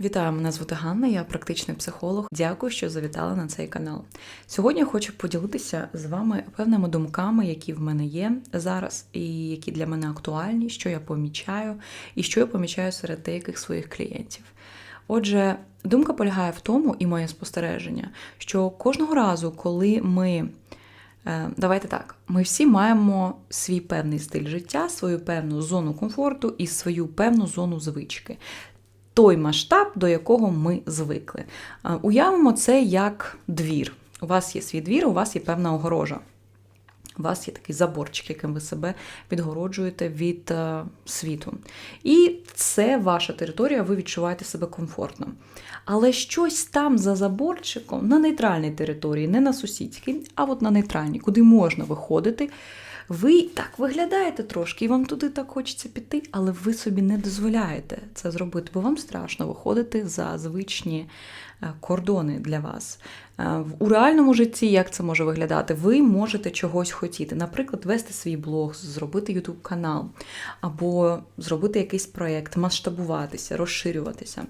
Вітаю, мене звати Ганна, я практичний психолог. Дякую, що завітали на цей канал. Сьогодні хочу поділитися з вами певними думками, які в мене є зараз, і які для мене актуальні, що я помічаю, і що я помічаю серед деяких своїх клієнтів. Отже, думка полягає в тому, і моє спостереження, що кожного разу, коли ми Е, Давайте так, ми всі маємо свій певний стиль життя, свою певну зону комфорту і свою певну зону звички. Той масштаб, до якого ми звикли. Уявимо це як двір. У вас є свій двір, у вас є певна огорожа. У вас є такий заборчик, яким ви себе відгороджуєте від е, світу. І це ваша територія, ви відчуваєте себе комфортно. Але щось там за заборчиком на нейтральній території, не на сусідській, а от на нейтральній, куди можна виходити. Ви так виглядаєте трошки, і вам туди так хочеться піти, але ви собі не дозволяєте це зробити, бо вам страшно виходити за звичні е, кордони для вас. Е, У реальному житті як це може виглядати? Ви можете чогось хотіти, наприклад, вести свій блог, зробити YouTube канал, або зробити якийсь проєкт, масштабуватися, розширюватися.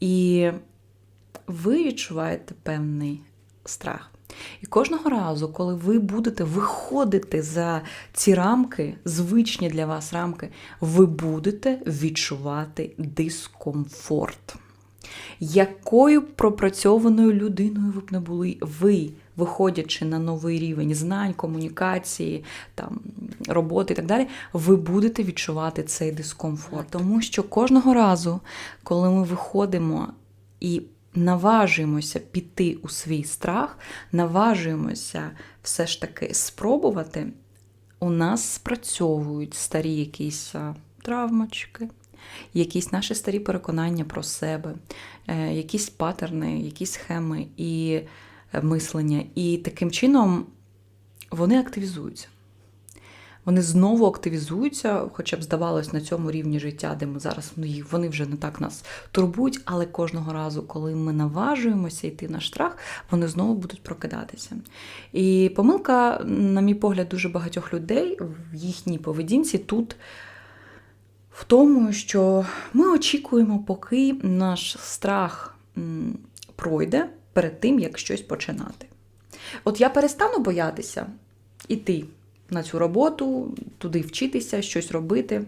І ви відчуваєте певний страх. І кожного разу, коли ви будете виходити за ці рамки, звичні для вас рамки, ви будете відчувати дискомфорт. Якою пропрацьованою людиною ви б не були, ви, виходячи на новий рівень знань, комунікації, там, роботи і так далі, ви будете відчувати цей дискомфорт. Тому що кожного разу, коли ми виходимо і наважуємося піти у свій страх, наважуємося все ж таки спробувати, у нас спрацьовують старі якісь травмочки, якісь наші старі переконання про себе, е, якісь патерни, якісь схеми і е, мислення. І таким чином вони активізуються. Вони знову активізуються, хоча б здавалось на цьому рівні життя, де ми зараз ну, вони вже не так нас турбують, але кожного разу, коли ми наважуємося йти на страх, вони знову будуть прокидатися. І помилка, на мій погляд, дуже багатьох людей в їхній поведінці тут в тому, що ми очікуємо, поки наш страх пройде перед тим, як щось починати. От я перестану боятися іти на цю роботу, туди вчитися, щось робити,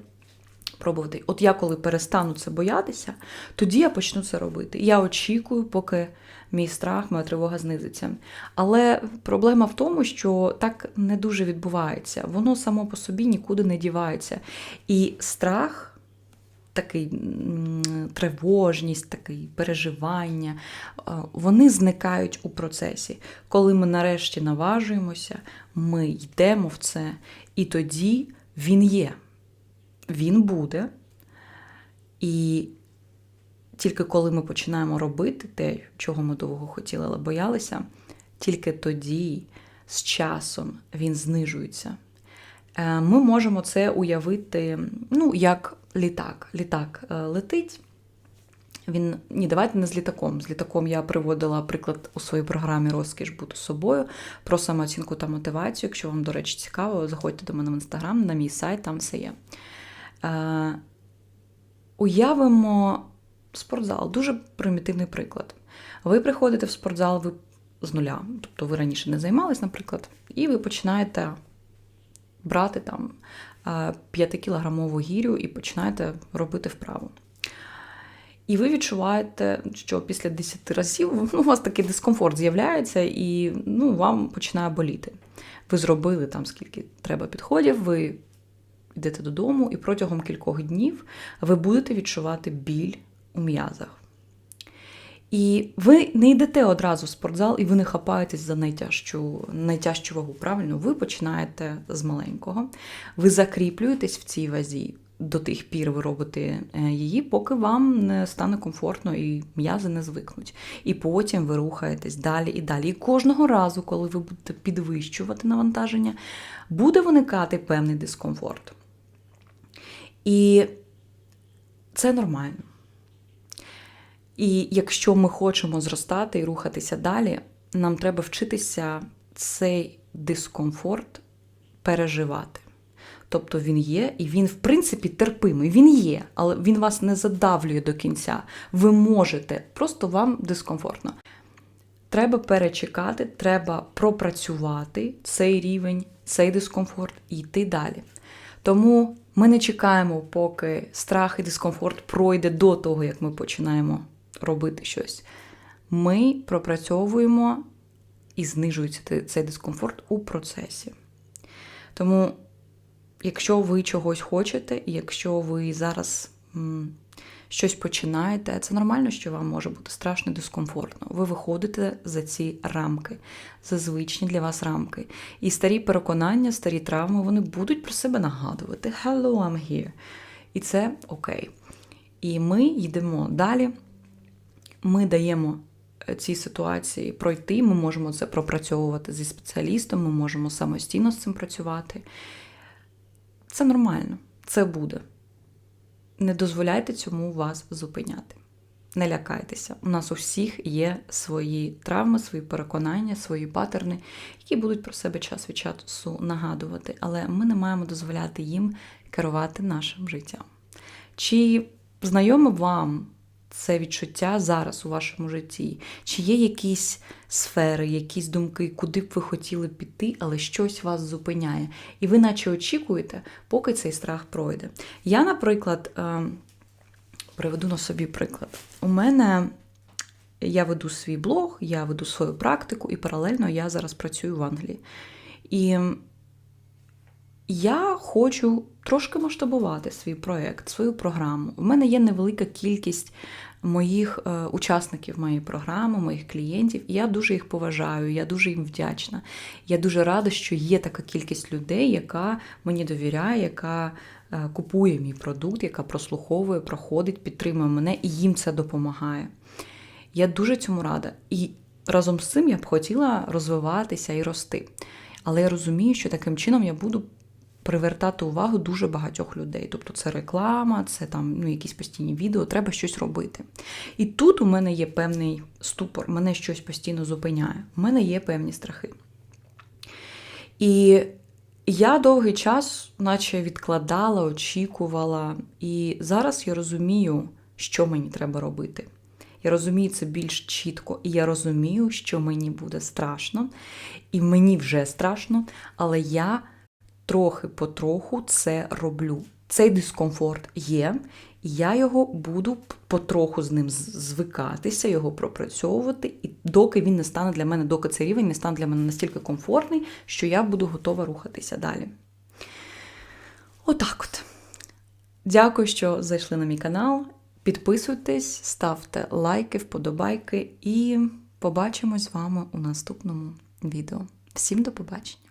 пробувати. От я коли перестану це боятися, тоді я почну це робити. Я очікую, поки мій страх, моя тривога знизиться. Але проблема в тому, що так не дуже відбувається. Воно само по собі нікуди не дівається. І страх. Такий тривожність, такий переживання, е, вони зникають у процесі. Коли ми нарешті наважуємося, ми йдемо в це, і тоді він є. Він буде. І тільки коли ми починаємо робити те, чого ми довго хотіли, але боялися, тільки тоді, з часом, він знижується. Е, Ми можемо це уявити, ну, як літак. Літак е, летить. Він ні, давайте не з літаком. З літаком я приводила приклад у своїй програмі Розкіш бути собою про самооцінку та мотивацію. Якщо вам, до речі, цікаво, заходьте до мене в інстаграм, на мій сайт, там все є. Е, уявимо спортзал, дуже примітивний приклад. Ви приходите в спортзал ви з нуля, тобто ви раніше не займались, наприклад, і ви починаєте брати там 5-кілограмову гірю і починаєте робити вправу. І ви відчуваєте, що після 10 разів ну, у вас такий дискомфорт з'являється, і ну, вам починає боліти. Ви зробили там скільки треба підходів, ви йдете додому, і протягом кількох днів ви будете відчувати біль у м'язах. І ви не йдете одразу в спортзал, і ви не хапаєтесь за найтяжчу, найтяжчу вагу. Правильно, ви починаєте з маленького, ви закріплюєтесь в цій вазі. До тих пір ви робите е, її, поки вам не стане комфортно і м'язи не звикнуть. І потім ви рухаєтесь далі і далі. І кожного разу, коли ви будете підвищувати навантаження, буде виникати певний дискомфорт. І це нормально. І якщо ми хочемо зростати і рухатися далі, нам треба вчитися цей дискомфорт переживати. Тобто він є, і він, в принципі, терпимий. Він є, але він вас не задавлює до кінця. Ви можете, просто вам дискомфортно. Треба перечекати, треба пропрацювати цей рівень, цей дискомфорт і йти далі. Тому ми не чекаємо, поки страх і дискомфорт пройде до того, як ми починаємо робити щось. Ми пропрацьовуємо і знижується цей дискомфорт у процесі. Тому, якщо ви чогось хочете, якщо ви зараз щось починаєте, це нормально, що вам може бути страшно дискомфортно. Ви виходите за ці рамки, за звичні для вас рамки. І старі переконання, старі травми, вони будуть про себе нагадувати: Hello, I'm here. І це окей. І ми йдемо далі. Ми даємо е, цій ситуації пройти, ми можемо це пропрацьовувати зі спеціалістом, ми можемо самостійно з цим працювати. Це нормально, це буде. Не дозволяйте цьому вас зупиняти. Не лякайтеся. У нас у всіх є свої травми, свої переконання, свої патерни, які будуть про себе час від часу нагадувати, але ми не маємо дозволяти їм керувати нашим життям. Чи знайоме вам це відчуття зараз у вашому житті? Чи є якісь сфери, якісь думки, куди б ви хотіли піти, але щось вас зупиняє? І ви наче очікуєте, поки цей страх пройде. Я, наприклад, е, приведу на собі приклад. У мене я веду свій блог, я веду свою практику, і паралельно я зараз працюю в Англії. І я хочу трошки масштабувати свій проєкт, свою програму. У мене є невелика кількість моїх е, учасників моєї програми, моїх клієнтів, і я дуже їх поважаю, я дуже їм вдячна. Я дуже рада, що є така кількість людей, яка мені довіряє, яка е, купує мій продукт, яка прослуховує, проходить, підтримує мене і їм це допомагає. Я дуже цьому рада. І разом з цим я б хотіла розвиватися і рости. Але я розумію, що таким чином я буду привертати увагу дуже багатьох людей. Тобто це реклама, це там ну, якісь постійні відео, треба щось робити. І тут у мене є певний ступор, мене щось постійно зупиняє. У мене є певні страхи. І я довгий час, наче відкладала, очікувала, і зараз я розумію, що мені треба робити. Я розумію це більш чітко, і я розумію, що мені буде страшно, і мені вже страшно, але я трохи потроху це роблю. Цей дискомфорт є, і я його буду потроху з ним звикатися, його пропрацьовувати, і доки він не стане для мене, доки цей рівень не стане для мене настільки комфортний, що я буду готова рухатися далі. Отак от. Дякую, що зайшли на мій канал. Підписуйтесь, ставте лайки, вподобайки і побачимось з вами у наступному відео. Всім до побачення!